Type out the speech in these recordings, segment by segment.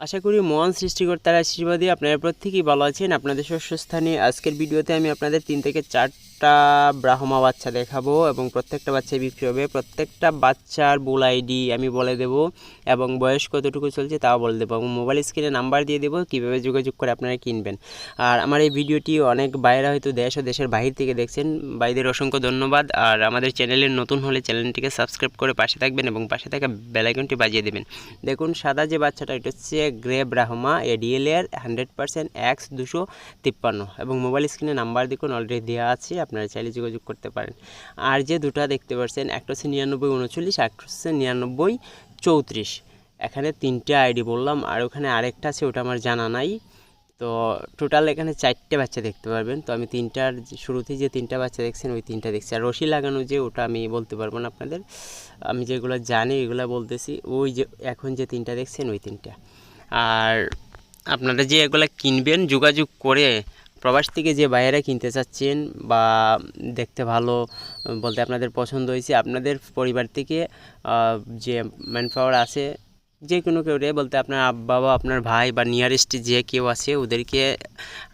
আশা করি মহান সৃষ্টিকর্তার আশীর্বাদে আপনারা প্রত্যেকেই ভালো আছেন। আপনাদের শস্যস্থানে আজকের ভিডিওতে আমি আপনাদের তিন থেকে চারটা ব্রাহ্মা বাচ্চা দেখাবো এবং প্রত্যেকটা বাচ্চাই বিক্রি হবে। প্রত্যেকটা বাচ্চার বুল আইডি আমি বলে দেব এবং বয়স কতটুকু চলছে তাও বলে দেবো এবং মোবাইল স্ক্রিনে নাম্বার দিয়ে দেবো, কীভাবে যোগাযোগ করে আপনারা কিনবেন। আর আমার এই ভিডিওটি অনেক বাইরে হয়তো দেশ ও দেশের বাহির থেকে দেখছেন। বাইদের অসংখ্য ধন্যবাদ। আর আমাদের চ্যানেলে নতুন হলে চ্যানেলটিকে সাবস্ক্রাইব করে পাশে থাকবেন এবং পাশে থাকা বেলাইকনটি বাজিয়ে দেবেন। দেখুন, সাদা যে বাচ্চাটা, এটা হচ্ছে গ্রে ব্রাহ্মা এডিএল এর হান্ড্রেড পার্সেন্ট এক্স দুশো তিপ্পান্ন। এবং মোবাইল স্ক্রিনে নাম্বার দেখুন, অলরেডি দেওয়া আছে। আপনারা চাইলে যোগাযোগ করতে পারেন। আর যে দুটো দেখতে পাচ্ছেন, একটা হচ্ছে নিরানব্বই উনচল্লিশ একটা হচ্ছে নিরানব্বই চৌত্রিশ। এখানে তিনটে আইডি বললাম, আর ওখানে আরেকটা আছে, ওটা আমার জানা নাই। তো টোটাল এখানে চারটে বাচ্চা দেখতে পারবেন। তো আমি তিনটার শুরুতেই যে তিনটা বাচ্চা দেখছেন, ওই তিনটা দেখছি। আর রশি লাগানো যে, ওটা আমি বলতে পারব না আপনাদের। আমি যেগুলো জানি এগুলো বলতেছি। ওই যে, এখন যে তিনটা দেখছেন, ওই তিনটা। আর আপনারা যে এগুলো কিনবেন, যোগাযোগ করে প্রবাস থেকে যে বাইরে কিনতে চাচ্ছেন বা দেখতে ভালো, বলতে আপনাদের পছন্দ হয়েছে, আপনাদের পরিবার থেকে যে ম্যান পাওয়ার আছে, যে কোনো কেউ রে, বলতে আপনার আব্বা বা আপনার ভাই বা নিয়ারেস্ট যে কেউ আছে, ওদেরকে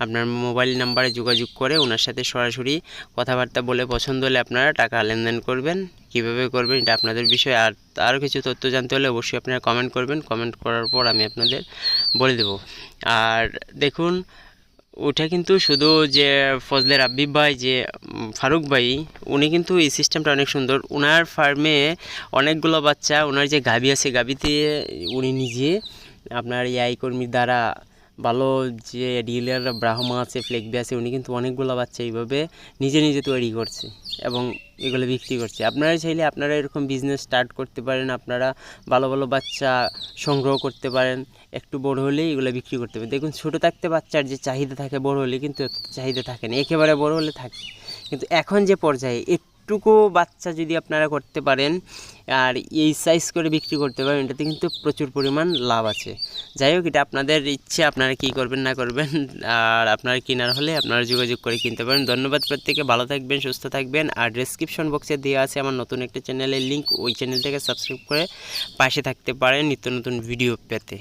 আপনার মোবাইল নাম্বারে যোগাযোগ করে ওনার সাথে সরাসরি কথাবার্তা বলে পছন্দ হলে আপনারা টাকা লেনদেন করবেন। কীভাবে করবেন এটা আপনাদের বিষয়। আর আরও কিছু তথ্য জানতে হলে অবশ্যই আপনারা কমেন্ট করবেন। কমেন্ট করার পর আমি আপনাদের বলে দেব। আর দেখুন ওটা কিন্তু শুধু যে ফজলে রাব্বি ভাই, যে ফারুক ভাই, উনি কিন্তু এই সিস্টেমটা অনেক সুন্দর। ওনার ফার্মে অনেকগুলো বাচ্চা ওনার যে গাবি আছে গাবিতে উনি নিজে আপনার এই কর্মীর দ্বারা ভালো যে ডিলার ব্রাহ্মা আছে ফ্লেকবি আছে, উনি কিন্তু অনেকগুলো বাচ্চা এইভাবে নিজে নিজে তৈরি করছে এবং এগুলো বিক্রি করছে। আপনারা চাইলে আপনারা এরকম বিজনেস স্টার্ট করতে পারেন, আপনারা ভালো ভালো বাচ্চা সংগ্রহ করতে পারেন, একটু বড় হলেই এগুলো বিক্রি করতে পারেন। দেখুন, ছোটো থাকতে বাচ্চার যে চাহিদা থাকে, বড় হলে কিন্তু চাহিদা থাকে না, একেবারে বড় হলে থাকে। কিন্তু এখন যে পর্যায়ে একটুকু বাচ্চা যদি আপনারা করতে পারেন আর এই সাইজ করে বিক্রি করতে পারেন, এটাতে কিন্তু প্রচুর পরিমাণ লাভ আছে। যাই হোক, এটা আপনাদের ইচ্ছে, আপনারা কী করবেন, না করবেন, আর আপনারা কেনার হলে আপনারা যোগাযোগ করে কিনতে পারেন। ধন্যবাদ প্রত্যেকে ভালো থাকবেন, সুস্থ থাকবেন, আর ডিসক্রিপশন বক্সে দেওয়া আছে আমার নতুন একটা চ্যানেলের লিঙ্ক ওই চ্যানেলটাকে সাবস্ক্রাইব করে পাশে থাকতে পারেন নিত্য নতুন ভিডিও পেতে।